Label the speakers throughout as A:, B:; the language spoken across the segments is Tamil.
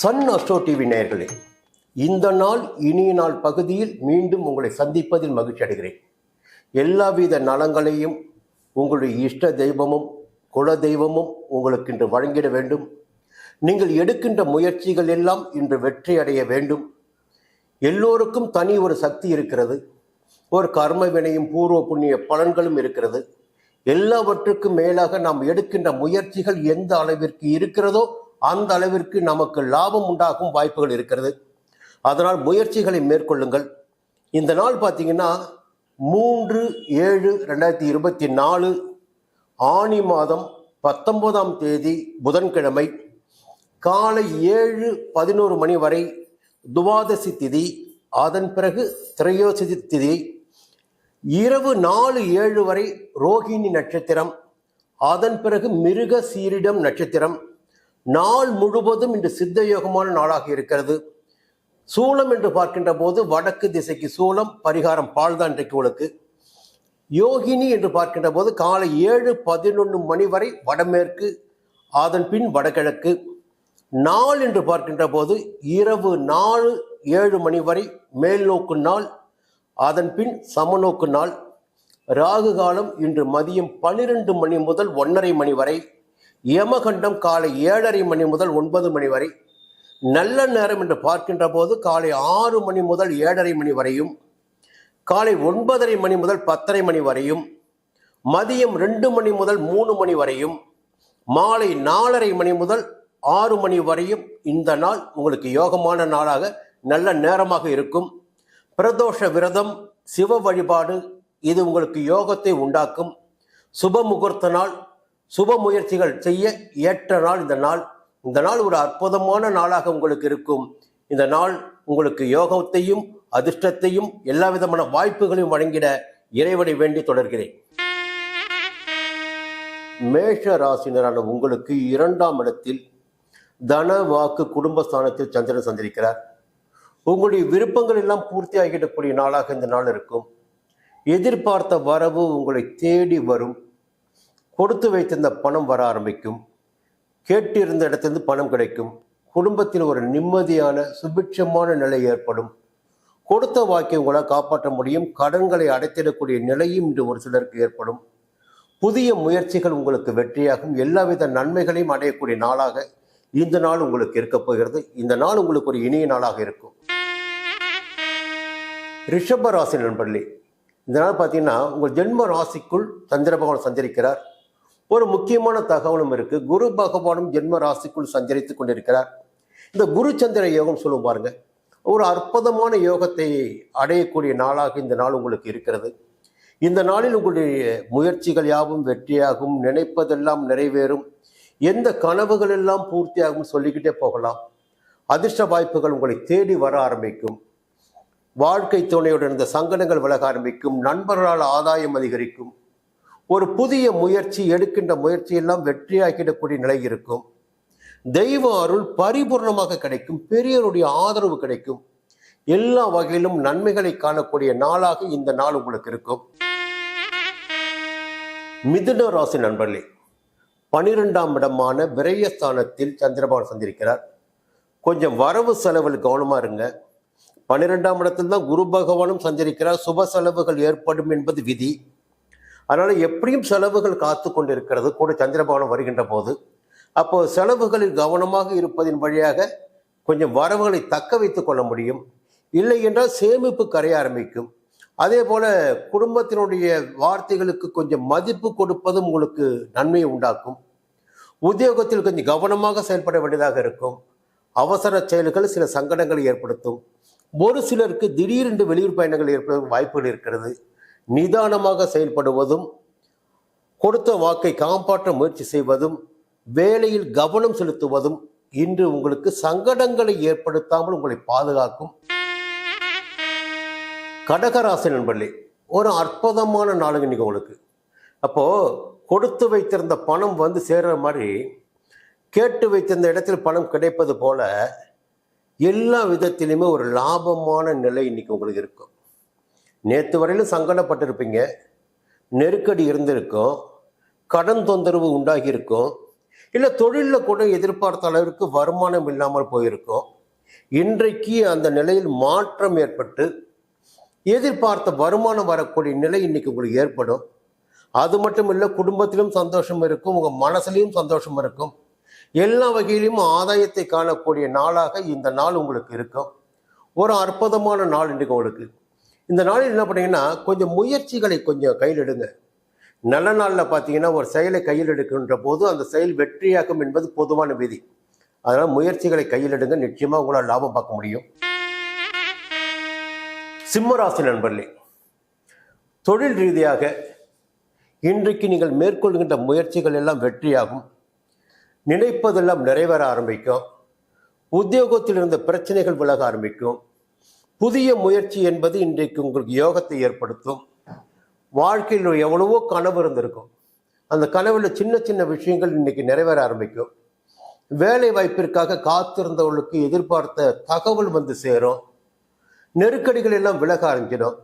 A: சன் அஸ்ட்ரோ டிவி நேயர்களே இந்த நாள் இனிய நாள் பகுதியில் மீண்டும் உங்களை சந்திப்பதில் மகிழ்ச்சி அடைகிறேன். எல்லாவித நலங்களையும் உங்களுடைய இஷ்ட தெய்வமும் குல தெய்வமும் உங்களுக்கு இன்று வழங்கிட வேண்டும். நீங்கள் எடுக்கின்ற முயற்சிகள் எல்லாம் இன்று வெற்றி அடைய வேண்டும். எல்லோருக்கும் தனி ஒரு சக்தி இருக்கிறது. ஒரு கர்ம வினையும் பூர்வ புண்ணிய பலன்களும் இருக்கிறது. எல்லாவற்றுக்கும் மேலாக நாம் எடுக்கின்ற முயற்சிகள் எந்த அளவிற்கு இருக்கிறதோ அந்த அளவிற்கு நமக்கு லாபம் உண்டாகும் வாய்ப்புகள் இருக்கிறது. அதனால் முயற்சிகளை மேற்கொள்ளுங்கள். இந்த நாள் பார்த்தீங்கன்னா மூன்று ஏழு ரெண்டாயிரத்தி இருபத்தி நாலு ஆனி மாதம் பத்தொன்பதாம் தேதி புதன்கிழமை காலை ஏழு பதினோரு மணி வரை துவாதசி திதி. அதன் பிறகு திரையோசி திதி. இரவு நாலு ஏழு வரை ரோகிணி நட்சத்திரம். அதன் பிறகு மிருக சீரிடம் நட்சத்திரம். நாள் முழுவதும் இன்று சித்த யோகமான நாளாக இருக்கிறது. சூலம் என்று பார்க்கின்ற போது வடக்கு திசைக்கு சூலம் பரிகாரம் பால்தான் இன்றைக்கு உங்களுக்கு. யோகினி என்று பார்க்கின்ற போது காலை ஏழு பதினொன்று மணி வரை வடமேற்கு அதன் பின் வடகிழக்கு. நாள் என்று பார்க்கின்ற போது இரவு நாலு ஏழு மணி வரை மேல் நோக்கு நாள் அதன் பின் சமநோக்கு நாள். ராகு காலம் இன்று மதியம் பன்னிரண்டு மணி முதல் ஒன்றரை மணி வரை. யமகண்டம் காலை ஏழரை மணி முதல் ஒன்பது மணி வரை. நல்ல நேரம் என்று பார்க்கின்ற போது காலை ஆறு மணி முதல் ஏழரை மணி வரையும் காலை ஒன்பதரை மணி முதல் பத்தரை மணி வரையும் மதியம் ரெண்டு மணி முதல் மூணு மணி வரையும் மாலை நாலரை மணி முதல் ஆறு மணி வரையும் இந்த நாள் உங்களுக்கு யோகமான நாளாக நல்ல நேரமாக இருக்கும். பிரதோஷ விரதம் சிவ வழிபாடு இது உங்களுக்கு யோகத்தை உண்டாக்கும். சுப முகூர்த்த நாள் சுப முயற்சிகள் செய்ய ஏற்ற நாள் இந்த நாள். இந்த நாள் ஒரு அற்புதமான நாளாக உங்களுக்கு இருக்கும். இந்த நாள் உங்களுக்கு யோகத்தையும் அதிர்ஷ்டத்தையும் எல்லா விதமான வாய்ப்புகளையும் வழங்கிட இறைவனை வேண்டி தொடர்கிறேன். மேஷ ராசினரான உங்களுக்கு இரண்டாம் இடத்தில் தன வாக்கு குடும்பஸ்தானத்தில் சந்திரன் சந்திரிக்கிறார். உங்களுடைய விருப்பங்கள் எல்லாம் பூர்த்தி ஆகிடக்கூடிய நாளாக இந்த நாள் இருக்கும். எதிர்பார்த்த வரவு உங்களை தேடி வரும். கொடுத்து வைத்திருந்த பணம் வர ஆரம்பிக்கும். கேட்டிருந்த இடத்திலிருந்து பணம் கிடைக்கும். குடும்பத்தில் ஒரு நிம்மதியான சுபிட்சமான நிலை ஏற்படும். கொடுத்த வாக்கை உங்களால் காப்பாற்ற முடியும். கடன்களை அடைத்திடக்கூடிய நிலையும் இன்று ஒரு சிலருக்கு ஏற்படும். புதிய முயற்சிகள் உங்களுக்கு வெற்றியாகும். எல்லாவித நன்மைகளையும் அடையக்கூடிய நாளாக இந்த நாள் உங்களுக்கு இருக்கப் போகிறது. இந்த நாள் உங்களுக்கு ஒரு இனிய நாளாக இருக்கும். ரிஷப ராசி நண்பர்களே இந்த நாள் பார்த்தீங்கன்னா உங்கள் ஜென்ம ராசிக்குள் சந்திர பகவான் சந்திரிக்கிறார் ஒரு முக்கியமான தகவலும் இருக்கு. குரு பகவானும் ஜென்ம ராசிக்குள் சஞ்சரித்துக் கொண்டிருக்கிறார். இந்த குரு சந்திர யோகம் சொல்லுவோம் பாருங்க. ஒரு அற்புதமான யோகத்தை அடையக்கூடிய நாளாக இந்த நாள் உங்களுக்கு இருக்கிறது. இந்த நாளில் உங்களுடைய முயற்சிகள் யாவும் வெற்றியாகும். நினைப்பதெல்லாம் நிறைவேறும். எந்த கனவுகள் எல்லாம் பூர்த்தியாகும் சொல்லிக்கிட்டே போகலாம். அதிர்ஷ்ட வாய்ப்புகள் உங்களை தேடி வர ஆரம்பிக்கும். வாழ்க்கை துணையுடன் இருந்த சங்கடங்கள் விலக ஆரம்பிக்கும். நண்பர்களால் ஆதாயம் அதிகரிக்கும். ஒரு புதிய முயற்சி எடுக்கின்ற முயற்சியெல்லாம் வெற்றியாக்கிடக்கூடிய நிலை இருக்கும். தெய்வ அருள் பரிபூர்ணமாக கிடைக்கும் பெரியவருடைய ஆதரவு கிடைக்கும். எல்லா வகையிலும் நன்மைகளை காணக்கூடிய நாளாக இந்த நாள் உங்களுக்கு இருக்கும். மிதுன ராசி நண்பர்களே பனிரெண்டாம் இடமான விரயஸ்தானத்தில் சந்திரபவன் சந்திருக்கிறார். கொஞ்சம் வரவு செலவில் கவனமா இருங்க. பன்னிரெண்டாம் இடத்தில் தான் குரு பகவானும் சந்திருக்கிறார் சுப செலவுகள் ஏற்படும் என்பது விதி. அதனால எப்படியும் செலவுகள் காத்து கொண்டிருக்கிறது கூட சந்திரபவனம் வருகின்ற போது அப்போ செலவுகளில் கவனமாக இருப்பதின் வழியாக கொஞ்சம் வரவுகளை தக்க வைத்து கொள்ள முடியும். இல்லை என்றால் சேமிப்பு கரைய ஆரம்பிக்கும். அதே போல குடும்பத்தினுடைய வார்த்தைகளுக்கு கொஞ்சம் மதிப்பு கொடுப்பதும் உங்களுக்கு நன்மையை உண்டாக்கும். உத்தியோகத்தில் கொஞ்சம் கவனமாக செயல்பட வேண்டியதாக இருக்கும். அவசர செயல்கள் சில சங்கடங்களை ஏற்படுத்தும். ஒரு சிலருக்கு திடீரென்று வெளியூர் பயணங்கள் ஏற்பட வாய்ப்புகள் இருக்கிறது. நிதானமாக செயல்படுவதும் கொடுத்த வாக்கை காப்பாற்ற முயற்சி செய்வதும் வேலையில் கவனம் செலுத்துவதும் இன்று உங்களுக்கு சங்கடங்களை ஏற்படுத்தாமல் உங்களை பாதுகாக்கும். கடகராசி நண்பர்களே ஒரு அற்புதமான நாளுங்க இன்னைக்கு உங்களுக்கு. அப்போ கொடுத்து வைத்திருந்த பணம் வந்து சேர்ற மாதிரி கேட்டு வைத்திருந்த இடத்தில் பணம் கிடைப்பது போல எல்லா விதத்திலுமே ஒரு லாபமான நிலை இன்னைக்கு உங்களுக்கு இருக்கும். நேற்று வரையிலும் சங்கடப்பட்டிருப்பீங்க. நெருக்கடி இருந்திருக்கும். கடன் தொந்தரவு உண்டாகியிருக்கும். இல்லை தொழிலில் கூட எதிர்பார்த்த அளவிற்கு வருமானம் இல்லாமல் போயிருக்கும். இன்றைக்கு அந்த நிலையில் மாற்றம் ஏற்பட்டு எதிர்பார்த்த வருமானம் வரக்கூடிய நிலை இன்னைக்கு உங்களுக்கு ஏற்படும். அது மட்டும் இல்லை குடும்பத்திலும் சந்தோஷம் இருக்கும் உங்கள் மனசுலையும் சந்தோஷம் இருக்கும். எல்லா வகையிலும் ஆதாயத்தை காணக்கூடிய நாளாக இந்த நாள் உங்களுக்கு இருக்கும். ஒரு அற்புதமான நாள் இன்றைக்கு உங்களுக்கு. இந்த நாளில் என்ன பண்ணீங்கன்னா கொஞ்சம் முயற்சிகளை கொஞ்சம் கையில் எடுங்க. நல்ல நாளில் பார்த்தீங்கன்னா ஒரு செயலை கையில் எடுக்கின்ற போது அந்த செயல் வெற்றியாக்கும் என்பது பொதுவான விதி. அதனால் முயற்சிகளை கையில் எடுங்க. நிச்சயமாக உங்களால் லாபம் பார்க்க முடியும். சிம்மராசி நண்பர்களே தொழில் ரீதியாக இன்றைக்கு நீங்கள் மேற்கொள்கின்ற முயற்சிகள் எல்லாம் வெற்றியாகும். நினைப்பதெல்லாம் நிறைவேற ஆரம்பிக்கும். உத்தியோகத்தில் இருந்த பிரச்சனைகள் விலக ஆரம்பிக்கும். புதிய முயற்சி என்பது இன்றைக்கு உங்களுக்கு யோகத்தை ஏற்படுத்தும். வாழ்க்கையில் எவ்வளவோ கனவு இருந்திருக்கும். அந்த கனவுல சின்ன சின்ன விஷயங்கள் இன்னைக்கு நிறைவேற ஆரம்பிக்கும். வேலை வாய்ப்பிற்காக காத்திருந்தவர்களுக்கு எதிர்பார்த்த தகவல் வந்து சேரும். நெருக்கடிகள் எல்லாம் விலக ஆரம்பிச்சிடும்.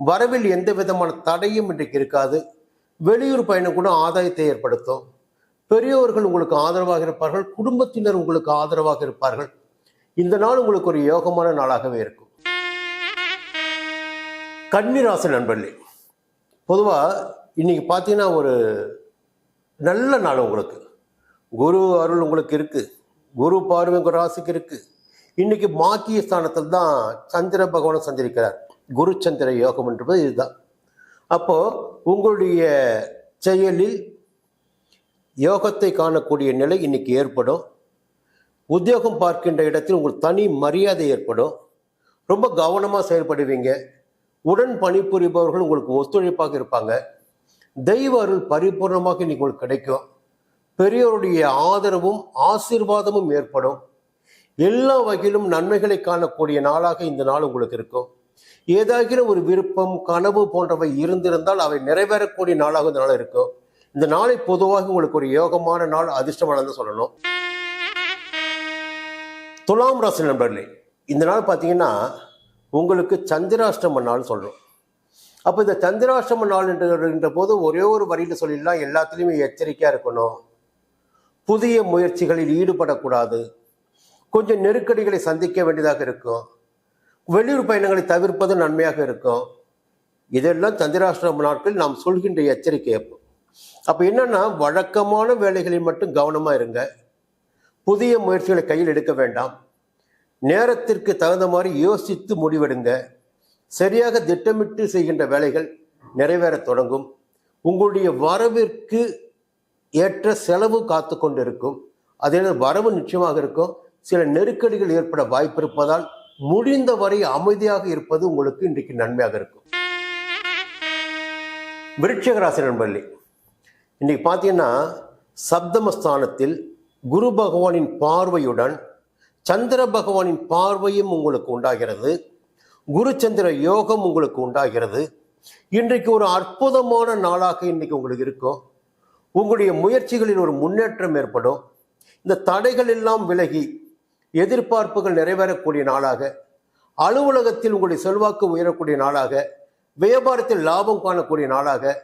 A: வரவில் எந்த விதமான தடையும் இன்றைக்கு இருக்காது. வெளியூர் பயணம் கூட ஆதாயத்தை ஏற்படுத்தும். பெரியோர்கள் உங்களுக்கு ஆதரவாக இருப்பார்கள் குடும்பத்தினர் உங்களுக்கு ஆதரவாக இருப்பார்கள். இந்த நாள் உங்களுக்கு ஒரு யோகமான நாளாகவே இருக்கும். கன்னிராசி நண்பர்களே பொதுவாக இன்னைக்கு பார்த்தீங்கன்னா ஒரு நல்ல நாள் உங்களுக்கு. குரு அருள் உங்களுக்கு இருக்குது குரு பார்வை உங்கள் ராசிக்கு இருக்குது இன்றைக்கி மாக்கிய ஸ்தானத்தில் தான் சந்திர பகவானை சஞ்சரிக்கிறார் குரு சந்திர யோகம் என்றது இதுதான். அப்போது உங்களுடைய செயலில் யோகத்தை காணக்கூடிய நிலை இன்றைக்கி ஏற்படும். உத்தியோகம் பார்க்கின்ற இடத்தில் உங்களுக்கு தனி மரியாதை ஏற்படும். ரொம்ப கவனமாக செயல்படுவீங்க. உடன் பணிபுரிபவர்கள் உங்களுக்கு ஒத்துழைப்பாக இருப்பாங்க. தெய்வ அருள் பரிபூர்ணமாக இன்னைக்கு உங்களுக்கு கிடைக்கும். பெரியோருடைய ஆதரவும் ஆசீர்வாதமும் ஏற்படும். எல்லா வகையிலும் நன்மைகளை காணக்கூடிய நாளாக இந்த நாள் உங்களுக்கு இருக்கும். ஏதாகிலும் ஒரு விருப்பம் கனவு போன்றவை இருந்திருந்தால் அவை நிறைவேறக்கூடிய நாளாக இந்த நாள் இருக்கும். இந்த நாளை பொதுவாக உங்களுக்கு ஒரு யோகமான நாள் அதிர்ஷ்டமானது சொல்லணும். துலாம் ராசி நண்பர்களே இந்த நாள் பார்த்தீங்கன்னா உங்களுக்கு சந்திராஷ்டம நாள் சொல்கிறோம் அப்போ இந்த சந்திராஷ்டம நாள் என்ற போது ஒரே ஒரு வரியில் சொல்லிடலாம் எல்லாத்துலேயுமே எச்சரிக்கையாக இருக்கணும். புதிய முயற்சிகளில் ஈடுபடக்கூடாது. கொஞ்சம் நெருக்கடிகளை சந்திக்க வேண்டியதாக இருக்கும். வெளியூர் பயணங்களை தவிர்ப்பது நன்மையாக இருக்கும். இதெல்லாம் சந்திராஷ்டிரம நாட்கள் நாம் சொல்கின்ற எச்சரிக்கை அப்போ. அப்போ என்னன்னா வழக்கமான வேலைகளில் மட்டும் கவனமாக இருங்க. புதிய முயற்சிகளை கையில் எடுக்க வேண்டாம். நேரத்திற்கு தகுந்த மாதிரி யோசித்து முடிவெடுங்க. சரியாக திட்டமிட்டு செய்கின்ற வேலைகள் நிறைவேற தொடங்கும். உங்களுடைய வரவிற்கு ஏற்ற செலவு காத்து கொண்டிருக்கும். அதே வரவு நிச்சயமாக இருக்கும். சில நெருக்கடிகள் ஏற்பட வாய்ப்பு இருப்பதால் முடிந்தவரை அமைதியாக இருப்பது உங்களுக்கு இன்றைக்கு நன்மையாக இருக்கும். விருட்சகராசி நண்பர்களே இன்னைக்கு பார்த்தீங்கன்னா சப்தமஸ்தானத்தில் குரு பகவானின் பார்வையுடன் சந்திர பகவானின் பார்வையும் உங்களுக்கு உண்டாகிறது. குரு சந்திர யோகம் உங்களுக்கு உண்டாகிறது. இன்றைக்கு ஒரு அற்புதமான நாளாக இன்றைக்கு உங்களுக்கு இருக்கும். உங்களுடைய முயற்சிகளில் ஒரு முன்னேற்றம் ஏற்படும். இந்த தடைகள் எல்லாம் விலகி எதிர்பார்ப்புகள் நிறைவேறக்கூடிய நாளாக அலுவலகத்தில் உங்களுடைய செல்வாக்கு உயரக்கூடிய நாளாக வியாபாரத்தில் லாபம் காணக்கூடிய நாளாக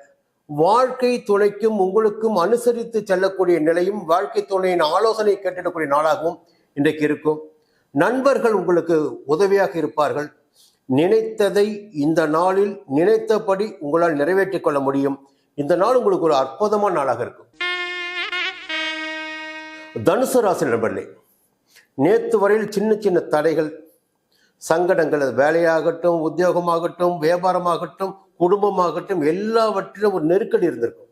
A: வாழ்க்கை துணைக்கும் உங்களுக்கும் அனுசரித்து செல்லக்கூடிய நிலையும் வாழ்க்கை துணையின் ஆலோசனை கேட்டிடக்கூடிய நாளாகவும் இன்றைக்கு இருக்கும். நண்பர்கள் உங்களுக்கு உதவியாக இருப்பார்கள். நினைத்ததை இந்த நாளில் நினைத்தபடி உங்களால் நிறைவேற்றிக் கொள்ள முடியும். இந்த நாள் உங்களுக்கு ஒரு அற்புதமான நாளாக இருக்கும். தனுசு ராசி நண்பர்களே நேற்று வரையில் சின்ன சின்ன தடைகள் சங்கடங்கள் அது வேலையாகட்டும் உத்தியோகமாகட்டும் வியாபாரமாகட்டும் குடும்பமாகட்டும் எல்லாவற்றிலும் ஒரு நெருக்கடி இருந்திருக்கும்.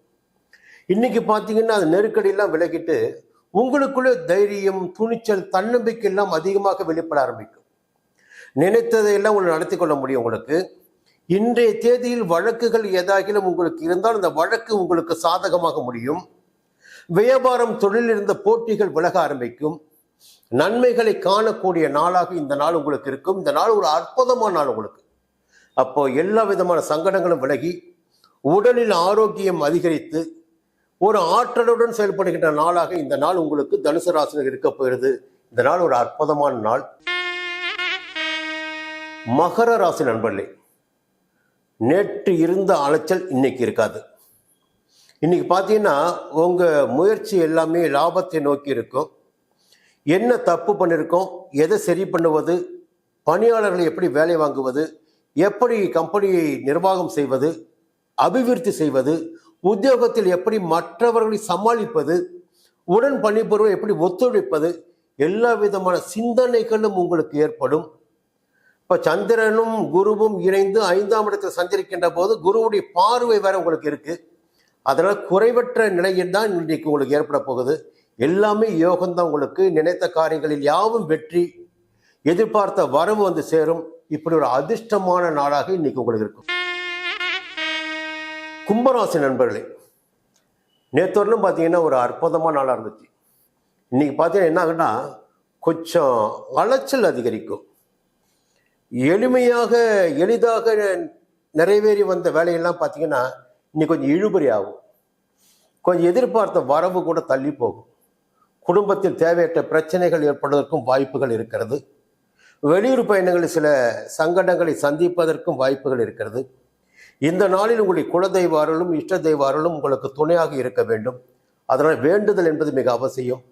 A: இன்னைக்கு பார்த்தீங்கன்னா அந்த நெருக்கடியெல்லாம் விலகிட்டு உங்களுக்குள்ளே தைரியம் துணிச்சல் தன்னம்பிக்கை எல்லாம் அதிகமாக வெளிப்பட ஆரம்பிக்கும். நினைத்ததையெல்லாம் உங்களை நடத்தி கொள்ள முடியும் உங்களுக்கு. இன்றைய தேதியில் வழக்குகள் ஏதாகிலும் உங்களுக்கு இருந்தால் அந்த வழக்கு உங்களுக்கு சாதகமாக முடியும். வியாபாரம் தொழிலில் இருந்த போட்டிகள் விலக ஆரம்பிக்கும். நன்மைகளை காணக்கூடிய நாளாக இந்த நாள் உங்களுக்கு இருக்கும். இந்த நாள் ஒரு அற்புதமான நாள் உங்களுக்கு. அப்போ எல்லா விதமான சங்கடங்களும் விலகி உடலில் ஆரோக்கியம் அதிகரித்து ஒரு ஆற்றலுடன் செயல்படுகின்ற நாளாக இந்த நாள் உங்களுக்கு தனுசு ராசியில் இருக்க போகிறது. இந்த நாள் ஒரு அற்புதமான நாள். மகர ராசி நண்பர்களே நேற்று இருந்த அலைச்சல் இன்னைக்கு இருக்காது. இன்னைக்கு பார்த்தீங்கன்னா உங்கள் முயற்சி எல்லாமே லாபத்தை நோக்கி இருக்கும். என்ன தப்பு பண்ணியிருக்கோம் எதை சரி பண்ணுவது பணியாளர்களை எப்படி வேலை வாங்குவது எப்படி கம்பெனியை நிர்வாகம் செய்வது அபிவிருத்தி செய்வது உத்தியோகத்தில் எப்படி மற்றவர்களை சமாளிப்பது உடன் பணிபுரிவை எப்படி ஒத்துழைப்பது எல்லா விதமான சிந்தனைகளும் உங்களுக்கு ஏற்படும். இப்போ சந்திரனும் குருவும் இணைந்து ஐந்தாம் இடத்தில் சஞ்சரிக்கின்ற போது குருவுடைய பார்வை வேற உங்களுக்கு இருக்கு. அதனால் குறைவற்ற நிலையில் தான் இன்றைக்கு உங்களுக்கு ஏற்பட போகுது. எல்லாமே யோகம்தான் உங்களுக்கு. நினைத்த காரியங்களில் யாவும் வெற்றி எதிர்பார்த்த வரவு வந்து சேரும். இப்படி ஒரு அதிர்ஷ்டமான நாளாக இன்னைக்கு உங்களுக்கு இருக்கும். கும்பராசி நண்பர்களே நேத்தோரிலும் பார்த்தீங்கன்னா ஒரு அற்புதமான நாளாக இருந்துச்சு. இன்றைக்கி பார்த்தீங்கன்னா என்ன ஆகுன்னா கொஞ்சம் அலைச்சல் அதிகரிக்கும். எளிமையாக எளிதாக நிறைவேறி வந்த வேலையெல்லாம் பார்த்தீங்கன்னா இன்னைக்கு கொஞ்சம் இழுபறி ஆகும். கொஞ்சம் எதிர்பார்த்த வரவு கூட தள்ளி போகும். குடும்பத்தில் தேவையற்ற பிரச்சனைகள் ஏற்படுவதற்கும் வாய்ப்புகள் இருக்கிறது. வெளியூர் பயணங்களில் சில சங்கடங்களை சந்திப்பதற்கும் வாய்ப்புகள் இருக்கிறது. இந்த நாளில் உங்களுடைய குலதெய்வ அருளும் இஷ்ட தெய்வ அருளும் உங்களுக்கு துணையாக இருக்க வேண்டும். அதனால் வேண்டுதல் என்பது மிக அவசியம்.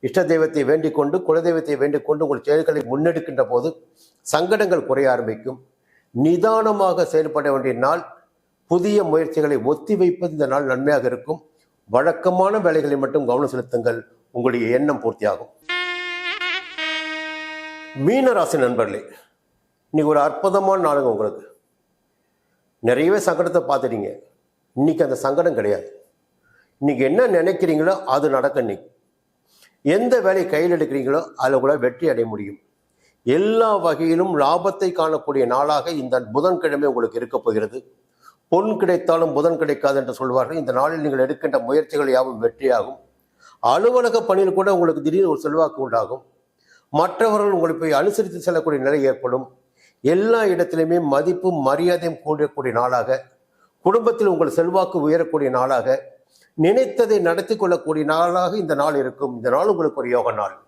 A: இஷ்ட தெய்வத்தை வேண்டிக் கொண்டு குலதெய்வத்தை வேண்டிக் கொண்டு உங்கள் செயல்களை முன்னெடுக்கின்ற போது சங்கடங்கள் குறைய ஆரம்பிக்கும். நிதானமாக செயல்பட வேண்டிய நாள் புதிய முயற்சிகளை ஒத்தி வைப்பது இந்த நாள் நன்மையாக இருக்கும். வழக்கமான வேலைகளை மட்டும் கவனம் செலுத்துங்கள். உங்களுடைய எண்ணம் பூர்த்தியாகும். மீனராசி நண்பர்களே இன்னைக்கு ஒரு அற்புதமான நாளுங்க உங்களுக்கு. நிறையவே சங்கடத்தை பார்த்துட்டீங்க. இன்னைக்கு அந்த சங்கடம் கிடையாது. இன்னைக்கு என்ன நினைக்கிறீங்களோ அது நடக்க இன்னைக்கு. எந்த வேலையை கையில் எடுக்கிறீங்களோ அதில் கூட வெற்றி அடைய முடியும். எல்லா வகையிலும் லாபத்தை காணக்கூடிய நாளாக இந்த புதன்கிழமை உங்களுக்கு இருக்க போகிறது. பொன் கிடைத்தாலும் புதன் கிடைக்காது என்று சொல்வார்கள். இந்த நாளில் நீங்கள் எடுக்கின்ற முயற்சிகள் யாவும் வெற்றியாகும். அலுவலக பணியில் கூட உங்களுக்கு திடீர்னு ஒரு செல்வாக்கு உண்டாகும். மற்றவர்கள் உங்களை போய் அனுசரித்து செல்லக்கூடிய நிலை ஏற்படும். எல்லா இடத்திலுமே மதிப்பும் மரியாதையும் கூடக்கூடிய நாளாக குடும்பத்தில் உங்கள் செல்வாக்கு உயரக்கூடிய நாளாக நினைத்ததை நடத்தி கொள்ளக்கூடிய நாளாக இந்த நாள் இருக்கும். இந்த நாள் உங்களுக்கு ஒரு யோக நாள்.